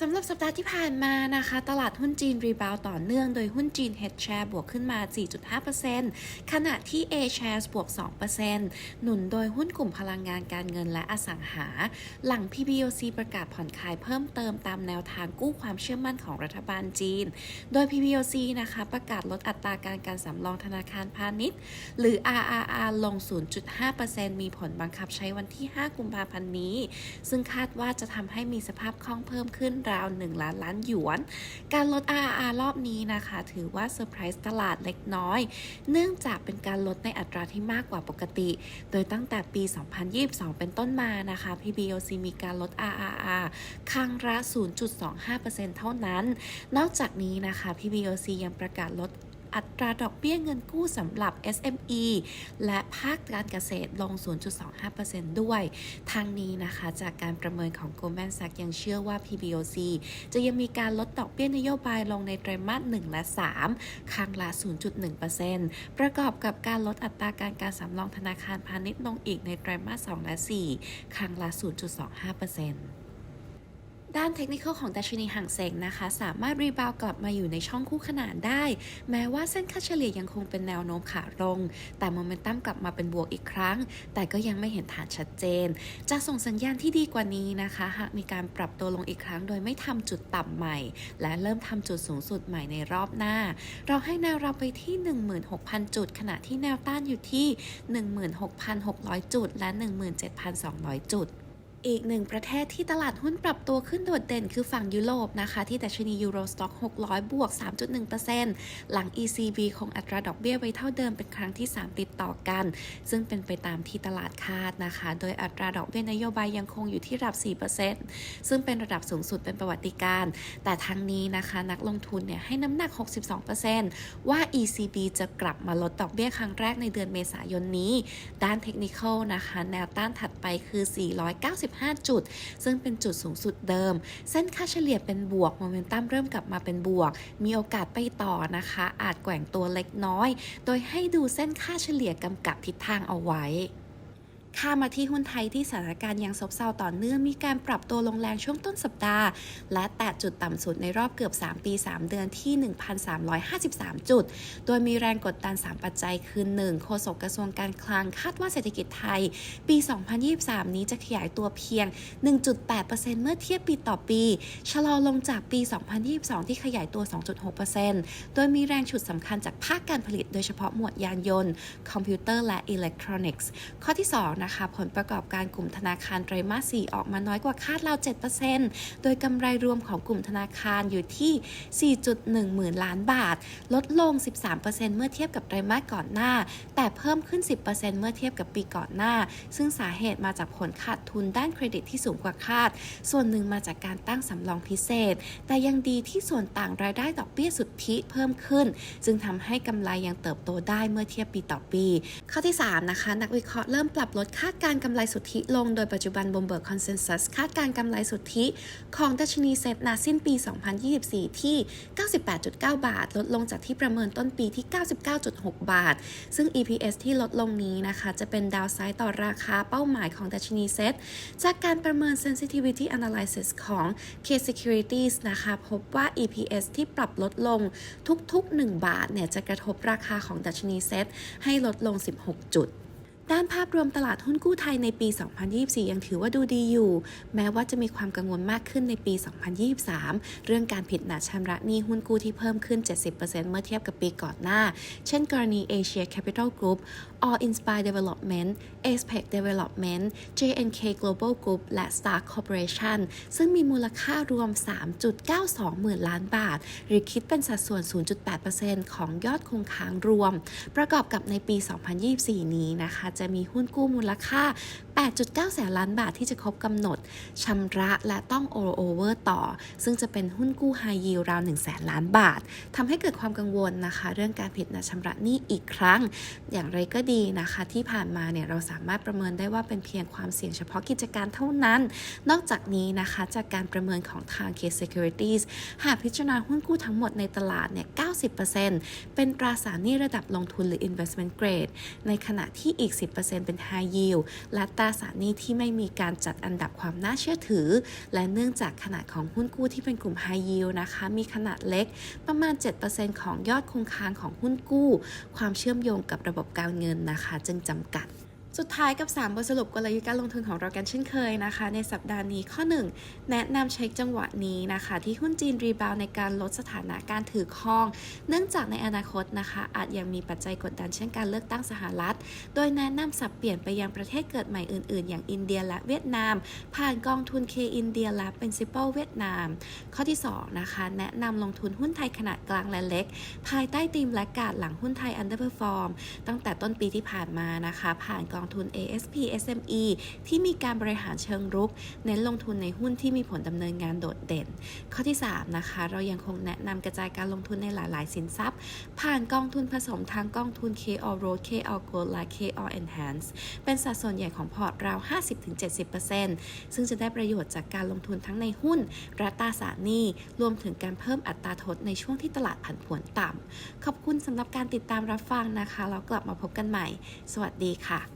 สำหรับสัปดาห์ที่ผ่านมานะคะ ตลาดหุ้นจีนรีบาวต่อเนื่องโดยหุ้นจีน Head Share บวกขึ้นมา 4.5%ขณะที่ A Shares บวก 2%หนุนโดยหุ้นกลุ่มพลังงานการเงินและอสังหา หลัง PBOC ประกาศผ่อนคลายเพิ่มเติมตามแนวทางกู้ความเชื่อมั่นของรัฐบาลจีน โดย PBOC นะคะ ประกาศลดอัตราการการสำรองธนาคารพาณิชย์ หรือ RRR ลง 0.5%มีผลบังคับใช้วันที่ 5 กุมภาพันธ์นี้ ซึ่งคาดว่าจะทำให้มีสภาพคล่องเพิ่มขึ้นราว 1 ล้านล้านหยวน การลด RRR รอบนี้นะคะ ถือว่าเซอร์ไพรส์ตลาดเล็กน้อย เนื่องจากเป็นการลดในอัตราที่มากกว่าปกติ โดยตั้งแต่ปี 2022 เป็นต้นมานะคะ PBOC มีการลด RRR ครั้งละ0.25%เท่านั้น นอกจากนี้นะคะ PBOC ยังประกาศลด อัตราดอกเบี้ยเงินกู้สำหรับ SME และภาคการเกษตรลง 0.25%ด้วย ทางนี้นะคะจากการประเมินของ Goldman Sachs ยังเชื่อว่า PBOC จะยังมีการลดดอกเบี้ยนโยบายลงในไตรมาส 1 และ 3 ครั้งละ 0.1%ประกอบกับการลดอัตราการการสำรองธนาคารพาณิชย์ลงอีกในไตรมาส 2 และ 4 ครั้งละ 0.25% ด้านเทคนิคของดัชนีห่างเสงนะคะ สามารถรีบาวกลับมาอยู่ในช่องคู่ขนานได้ แม้ว่าเส้นค่าเฉลี่ยยังคงเป็นแนวโน้มขาลง แต่โมเมนตัมกลับมาเป็นบวกอีกครั้ง แต่ก็ยังไม่เห็นฐานชัดเจน จะส่งสัญญาณที่ดีกว่านี้นะคะ หากมีการปรับตัวลงอีกครั้งโดยไม่ทำจุดต่ำใหม่ และเริ่มทำจุดสูงสุดใหม่ในรอบหน้า เราให้แนวรับไปที่ 16,000 จุด ขณะที่แนวต้านอยู่ที่ 16,600 จุด และ 17,200 จุด อีกหนึ่งประเทศที่ตลาดหุ้นปรับตัวขึ้นโดดเด่นคือฝั่งยุโรปนะคะ ที่ดัชนียูโรสต็อก 600 บวก 3.1%หลัง ECB คงอัตราดอกเบี้ยไว้เท่าเดิมเป็นครั้งที่ 3 ติดต่อกัน ซึ่งเป็นไปตามที่ตลาดคาดนะคะ โดยอัตราดอกเบี้ยนโยบายยังคงอยู่ที่ระดับ 4%ซึ่งเป็นระดับสูงสุดเป็นประวัติการ์แต่ทั้งนี้นะคะนักลงทุนเนี่ยให้น้ำหนัก 62%ว่า ECB จะกลับมาลดดอกเบี้ยครั้งแรกในเดือนเมษายนนี้ ด้านเทคนิคนะคะแนวต้านถัดไปคือ 490 15 จุด ซึ่งเป็นจุดสูงสุดเดิม เส้นค่าเฉลี่ยเป็นบวกโมเมนตัมเริ่มกลับมาเป็นบวก มีโอกาสไปต่อนะคะ อาจแกว่งตัวเล็กน้อย โดยให้ดูเส้นค่าเฉลี่ยกำกับทิศทางเอาไว้ ข้ามาที่หุ้นไทยที่สถานการณ์ยังซบเซาต่อเนื่องมีการปรับตัวลงแรงช่วงต้นสัปดาห์ และแตะจุดต่ำสุดในรอบเกือบ 3 ปี 3 เดือนที่ 1,353 จุด โดยมีแรงกดดัน 3 ปัจจัยคือ 1. โฆษกกระทรวงการคลังคาดว่าเศรษฐกิจไทย ปี 2023 นี้จะขยายตัวเพียง 1.8%เมื่อเทียบปีต่อปี ชะลอลงจากปี 2022 ที่ขยายตัว 2.6%โดยมีแรงฉุดสำคัญจากภาคการผลิต โดยเฉพาะหมวดยานยนต์ คอมพิวเตอร์และอิเล็กทรอนิกส์ ข้อที่ 2นะคะ ผลประกอบการกลุ่มธนาคารไตรมาส 4 ออกมาน้อยกว่าคาดราว 7%โดยกำไรรวมของกลุ่มธนาคารอยู่ที่ 4.1 หมื่นล้านบาท ลดลง 13%เมื่อเทียบกับไตรมาสก่อนหน้า แต่เพิ่มขึ้น 10%เมื่อเทียบกับปีก่อนหน้า ซึ่งสาเหตุมาจากผลขาดทุนด้านเครดิตที่สูงกว่าคาด ส่วนหนึ่งมาจากการตั้งสำรองพิเศษ แต่ยังดีที่ส่วนต่างรายได้ดอกเบี้ยสุทธิเพิ่มขึ้น จึงทำให้กำไรยังเติบโตได้เมื่อเทียบปีต่อปี ข้อที่ 3 นะคะ นักวิเคราะห์เริ่มปรับลดคาดการกำไรสุทธิลงโดยปัจจุบันบมเบิร์กคอนเซนแซสคาดการกำไรสุทธิของดัชนีเซ็ตนาสิ้นปี 2024 ที่ 98.9 บาท ลดลงจากที่ประเมินต้นปีที่ 99.6 บาท ซึ่ง EPS ที่ลดลงนี้นะคะ จะเป็นดาวไซด์ต่อราคาเป้าหมายของดัชนีเซ็ตจากการประเมิน sensitivity analysis ของ K Securities นะคะ พบว่า EPS ที่ปรับลดลงทุกๆ 1 บาทเนี่ยจะกระทบราคาของดัชนีเซ็ตให้ลดลง 16 จุด ด้านภาพรวมตลาดหุ้นกู้ไทยในปี 2024 ยังถือว่าดูดีอยู่ แม้ว่าจะมีความกังวลมากขึ้นในปี 2023 เรื่องการผิดนัดชำระหนี้หุ้นกู้ที่เพิ่มขึ้น 70%เมื่อเทียบกับปีก่อนหน้า เช่นกรณี Asia Capital Group All Inspire Development Aspect Development JNK Global Group และ Star Corporation ซึ่งมีมูลค่ารวม 3.92 หมื่นล้านบาท หรือคิดเป็นสัดส่วน 0.8%ของยอดคงค้างรวม ประกอบกับในปี 2024 นี้นะคะจะมีหุ้นกู้มูลค่า 8.9 แสนล้านบาทที่จะครบกำหนดชำระและต้อง all over ต่อ ซึ่งจะเป็นหุ้นกู้ high yield ราว1แสนล้านบาททำให้เกิดความกังวลนะคะ เรื่องการผิดนัดชำระหนี้อีกครั้ง อย่างไรก็ดีนะคะ ที่ผ่านมาเนี่ยเราสามารถประเมินได้ว่าเป็นเพียงความเสี่ยงเฉพาะกิจการเท่านั้น นอกจากนี้นะคะจากการประเมินของทาง K Securities หากพิจารณาหุ้นกู้ทั้งหมดในตลาดเนี่ย 90%เป็นตราสารหนี้ระดับลงทุนหรือ investment grade ในขณะที่อีก 10%เป็น high yield และตราสารหนี้ที่ไม่มีการจัดอันดับความน่าเชื่อถือ และเนื่องจากขนาดของหุ้นกู้ที่เป็นกลุ่ม High Yield นะคะ มีขนาดเล็กประมาณ 7%ของยอดคงค้างของหุ้นกู้ ความเชื่อมโยงกับระบบการเงินนะคะ จึงจำกัด สุดท้ายกับ 3 บทสรุปกลยุทธ์การลงทุนของเรากันเช่นเคยนะคะ ในสัปดาห์นี้ข้อ 1 แนะนำใช้จังหวะนี้นะคะ ที่หุ้นจีนรีบาวในการลดสถานะการถือครอง เนื่องจากในอนาคตนะคะ อาจยังมีปัจจัยกดดันเช่นการเลือกตั้งสหรัฐ โดยแนะนำสับเปลี่ยนไปยังประเทศเกิดใหม่อื่น ๆ อย่างอินเดียและเวียดนาม ผ่านกองทุน K อินเดียและ Principal เวียดนาม ข้อที่ 2 นะคะ แนะนำลงทุนหุ้นไทยขนาดกลางและเล็ก ภายใต้ธีมและกาดหลังหุ้นไทย underperform ตั้งแต่ต้นปีที่ผ่านมานะคะ ผ่านกององทุน ASP SME ที่มีการบริหารเชิงรุก เน้นลงทุนในหุ้นที่มีผลดำเนินงานโดดเด่น ข้อที่ 3 นะคะ เรายังคงแนะนำกระจายการลงทุนในหลาย ๆ สินทรัพย์ ผ่านกองทุนผสมทั้งกองทุน K All Road K All Gold และ K All Enhance เป็นสัดส่วนใหญ่ของพอร์ตราว 50-70%ซึ่งจะได้ประโยชน์จากการลงทุนทั้งในหุ้นและตราสารหนี้รวมถึงการเพิ่มอัตราทดในช่วงที่ตลาดผันผวนต่ำขอบคุณสำหรับการติดตามรับฟังนะคะ แล้วกลับมาพบกันใหม่ สวัสดีค่ะ